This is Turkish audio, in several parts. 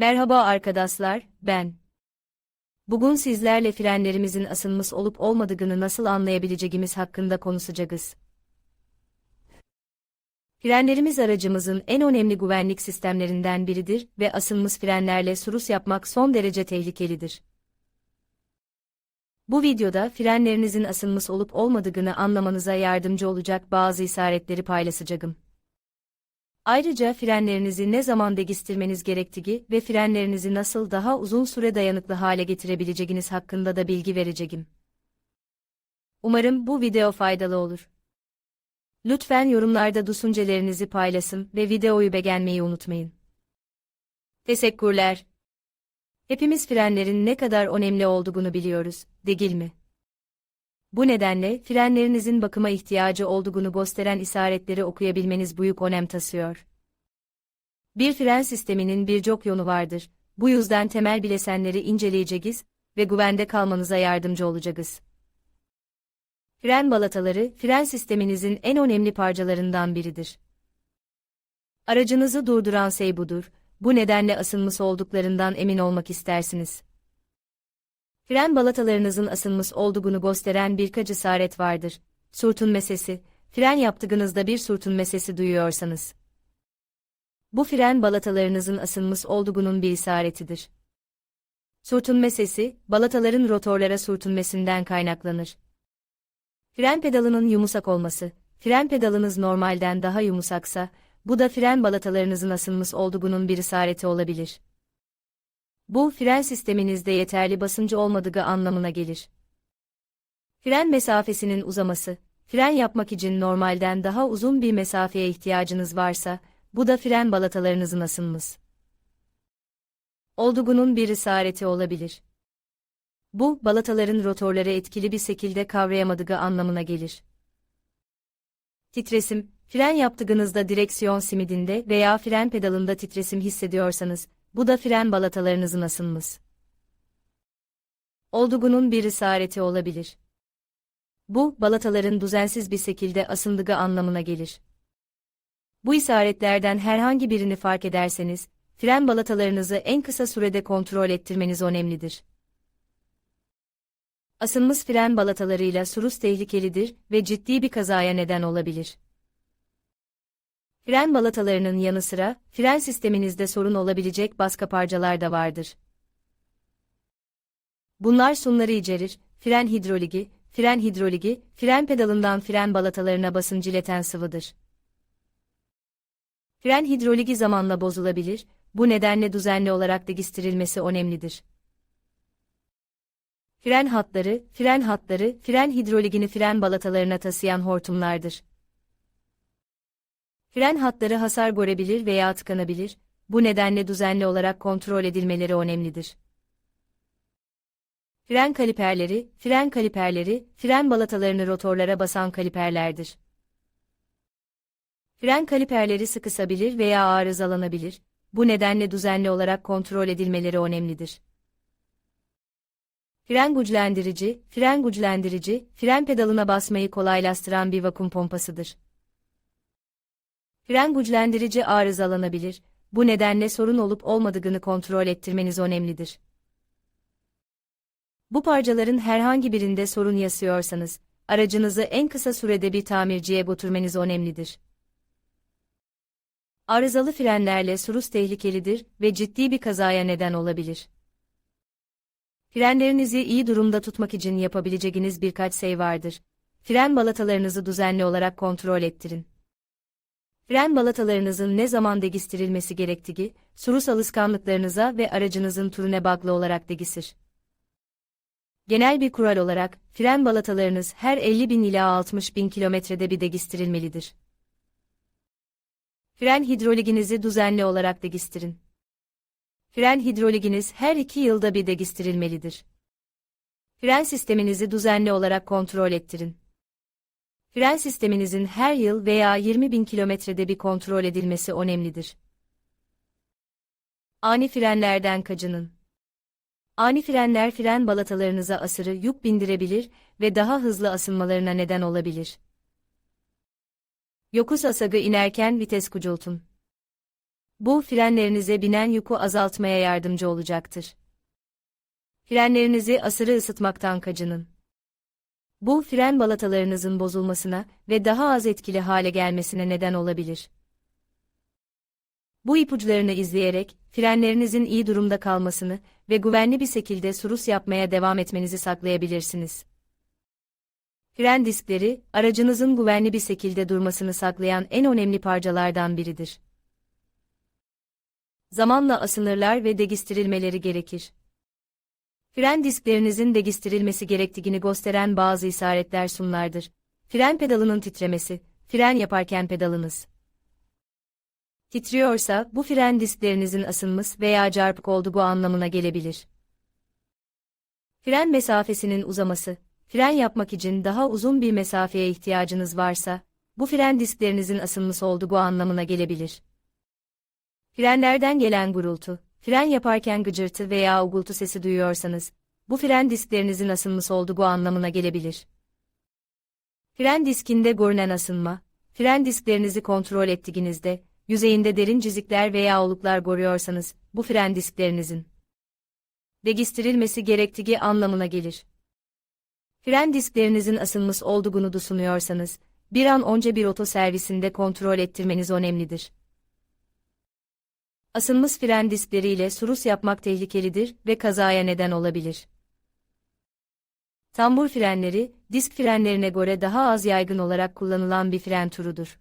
Merhaba arkadaşlar, ben. Bugün sizlerle frenlerimizin asılmış olup olmadığını nasıl anlayabileceğimiz hakkında konuşacağız. Frenlerimiz aracımızın en önemli güvenlik sistemlerinden biridir ve asılmış frenlerle sürüş yapmak son derece tehlikelidir. Bu videoda frenlerinizin asılmış olup olmadığını anlamanıza yardımcı olacak bazı işaretleri paylaşacağım. Ayrıca frenlerinizi ne zaman değiştirmeniz gerektiği ve frenlerinizi nasıl daha uzun süre dayanıklı hale getirebileceğiniz hakkında da bilgi vereceğim. Umarım bu video faydalı olur. Lütfen yorumlarda düşüncelerinizi paylaşın ve videoyu beğenmeyi unutmayın. Teşekkürler. Hepimiz frenlerin ne kadar önemli olduğunu biliyoruz, değil mi? Bu nedenle frenlerinizin bakıma ihtiyacı olduğunu gösteren işaretleri okuyabilmeniz büyük önem taşıyor. Bir fren sisteminin birçok yolu vardır. Bu yüzden temel bilesenleri inceleyeceğiz ve güvende kalmanıza yardımcı olacağız. Fren balataları, fren sisteminizin en önemli parçalarından biridir. Aracınızı durduran şey budur. Bu nedenle asılmış olduklarından emin olmak istersiniz. Fren balatalarınızın asılmış olduğunu gösteren birkaç işaret vardır. Sürtünme sesi, fren yaptığınızda bir sürtünme sesi duyuyorsanız. Bu fren balatalarınızın asılmış olduğunun bir işaretidir. Sürtünme sesi, balataların rotorlara sürtünmesinden kaynaklanır. Fren pedalının yumuşak olması, fren pedalınız normalden daha yumuşaksa, bu da fren balatalarınızın asılmış olduğunun bir işareti olabilir. Bu, fren sisteminizde yeterli basıncı olmadığı anlamına gelir. Fren mesafesinin uzaması, fren yapmak için normalden daha uzun bir mesafeye ihtiyacınız varsa, bu da fren balatalarınızın asılmış. Olduğunun bir işareti olabilir. Bu, balataların rotorları etkili bir şekilde kavrayamadığı anlamına gelir. Titresim, fren yaptığınızda direksiyon simidinde veya fren pedalında titresim hissediyorsanız, bu da fren balatalarınızın asılmış. Olduğunun bir işareti olabilir. Bu, balataların düzensiz bir şekilde asındığı anlamına gelir. Bu işaretlerden herhangi birini fark ederseniz, fren balatalarınızı en kısa sürede kontrol ettirmeniz önemlidir. Asılmış fren balatalarıyla sürüş tehlikelidir ve ciddi bir kazaya neden olabilir. Fren balatalarının yanı sıra, fren sisteminizde sorun olabilecek başka parçalar da vardır. Bunlar sunları içerir, fren hidroligi, fren hidroligi, fren pedalından fren balatalarına basınç ileten sıvıdır. Fren hidroligi zamanla bozulabilir, bu nedenle düzenli olarak değiştirilmesi önemlidir. Fren hatları, fren hatları, fren hidroligini fren balatalarına taşıyan hortumlardır. Fren hatları hasar görebilir veya tıkanabilir, bu nedenle düzenli olarak kontrol edilmeleri önemlidir. Fren kaliperleri, fren kaliperleri, fren balatalarını rotorlara basan kaliperlerdir. Fren kaliperleri sıkışabilir veya arızalanabilir, bu nedenle düzenli olarak kontrol edilmeleri önemlidir. Fren güçlendirici, fren güçlendirici, fren pedalına basmayı kolaylaştıran bir vakum pompasıdır. Fren güçlendirici arızalanabilir, bu nedenle sorun olup olmadığını kontrol ettirmeniz önemlidir. Bu parçaların herhangi birinde sorun yaşıyorsanız, aracınızı en kısa sürede bir tamirciye götürmeniz önemlidir. Arızalı frenlerle sürüş tehlikelidir ve ciddi bir kazaya neden olabilir. Frenlerinizi iyi durumda tutmak için yapabileceğiniz birkaç şey vardır. Fren balatalarınızı düzenli olarak kontrol ettirin. Fren balatalarınızın ne zaman değiştirilmesi gerektiği, sürüş alışkanlıklarınıza ve aracınızın türüne bağlı olarak değişir. Genel bir kural olarak, fren balatalarınız her 50 bin ila 60 bin kilometrede bir değiştirilmelidir. Fren hidroliginizi düzenli olarak değiştirin. Fren hidroliginiz her iki yılda bir değiştirilmelidir. Fren sisteminizi düzenli olarak kontrol ettirin. Fren sisteminizin her yıl veya 20 bin kilometrede bir kontrol edilmesi önemlidir. Ani frenlerden kaçının. Ani frenler fren balatalarınıza asırı yük bindirebilir ve daha hızlı asılmalarına neden olabilir. Yokuş asagı inerken vites kucultun. Bu frenlerinize binen yükü azaltmaya yardımcı olacaktır. Frenlerinizi asırı ısıtmaktan kaçının. Bu fren balatalarınızın bozulmasına ve daha az etkili hale gelmesine neden olabilir. Bu ipuçlarını izleyerek frenlerinizin iyi durumda kalmasını ve güvenli bir şekilde surus yapmaya devam etmenizi saklayabilirsiniz. Fren diskleri, aracınızın güvenli bir şekilde durmasını saklayan en önemli parçalardan biridir. Zamanla asınırlar ve degistirilmeleri gerekir. Fren disklerinizin degistirilmesi gerektiğini gösteren bazı işaretler sunlardır. Fren pedalının titremesi, fren yaparken pedalınız titriyorsa bu fren disklerinizin asılmış veya çarpık olduğu anlamına gelebilir. Fren mesafesinin uzaması, fren yapmak için daha uzun bir mesafeye ihtiyacınız varsa, bu fren disklerinizin asılmış olduğu anlamına gelebilir. Frenlerden gelen gurultu, fren yaparken gıcırtı veya uğultu sesi duyuyorsanız, bu fren disklerinizin asılmış olduğu anlamına gelebilir. Fren diskinde görünen asılma, fren disklerinizi kontrol ettiğinizde, yüzeyinde derin çizikler veya oluklar görüyorsanız, bu fren disklerinizin degistirilmesi gerektiği anlamına gelir. Fren disklerinizin asılmış olduğunu düşünüyorsanız, bir an önce bir oto servisinde kontrol ettirmeniz önemlidir. Asılmış fren diskleriyle surus yapmak tehlikelidir ve kazaya neden olabilir. Tambur frenleri, disk frenlerine göre daha az yaygın olarak kullanılan bir fren turudur.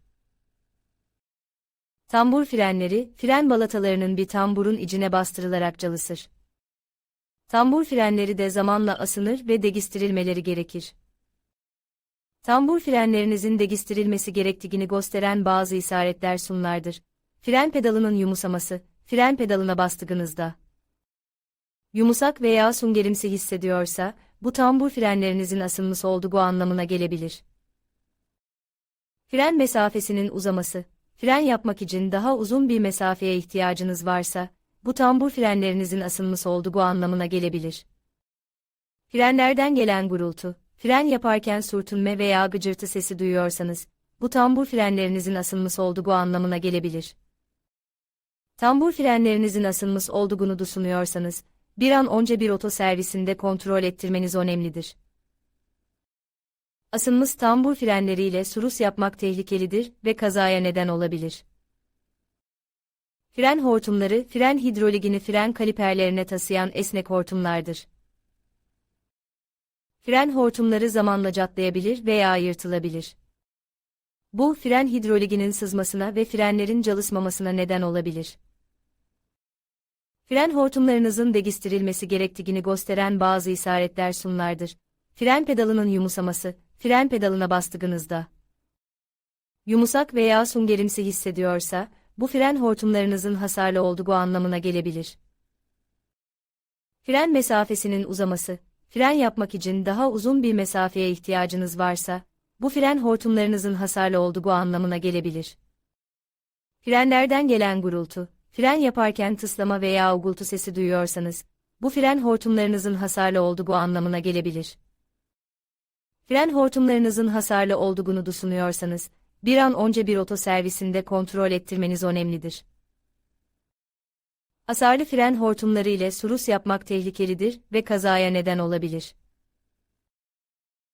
Tambur frenleri, fren balatalarının bir tamburun içine bastırılarak çalışır. Tambur frenleri de zamanla asınır ve degistirilmeleri gerekir. Tambur frenlerinizin degistirilmesi gerektiğini gösteren bazı işaretler sunlardır. Fren pedalının yumusaması, fren pedalına bastığınızda. Yumusak veya sungerimsi hissediyorsa, bu tambur frenlerinizin asılmış olduğu anlamına gelebilir. Fren mesafesinin uzaması, fren yapmak için daha uzun bir mesafeye ihtiyacınız varsa, bu tambur frenlerinizin asılmış olduğu anlamına gelebilir. Frenlerden gelen gurultu, fren yaparken sürtünme veya gıcırtı sesi duyuyorsanız, bu tambur frenlerinizin asılmış olduğu anlamına gelebilir. Tambur frenlerinizin asılmış olduğunu düşünüyorsanız, bir an önce bir oto servisinde kontrol ettirmeniz önemlidir. Asılmış tambur frenleriyle surus yapmak tehlikelidir ve kazaya neden olabilir. Fren hortumları, fren hidroligini fren kaliperlerine taşıyan esnek hortumlardır. Fren hortumları zamanla catlayabilir veya yırtılabilir. Bu, fren hidroliginin sızmasına ve frenlerin çalışmamasına neden olabilir. Fren hortumlarınızın degistirilmesi gerektiğini gösteren bazı işaretler sunlardır. Fren pedalının yumusaması, fren pedalına bastığınızda. Yumusak veya sungerimsi hissediyorsa, bu fren hortumlarınızın hasarlı olduğu anlamına gelebilir. Fren mesafesinin uzaması, fren yapmak için daha uzun bir mesafeye ihtiyacınız varsa, bu fren hortumlarınızın hasarlı olduğu anlamına gelebilir. Frenlerden gelen gurultu, fren yaparken tıslama veya uğultu sesi duyuyorsanız, bu fren hortumlarınızın hasarlı olduğu anlamına gelebilir. Fren hortumlarınızın hasarlı olduğunu düşünüyorsanız, bir an önce bir oto servisinde kontrol ettirmeniz önemlidir. Hasarlı fren hortumları ile surus yapmak tehlikelidir ve kazaya neden olabilir.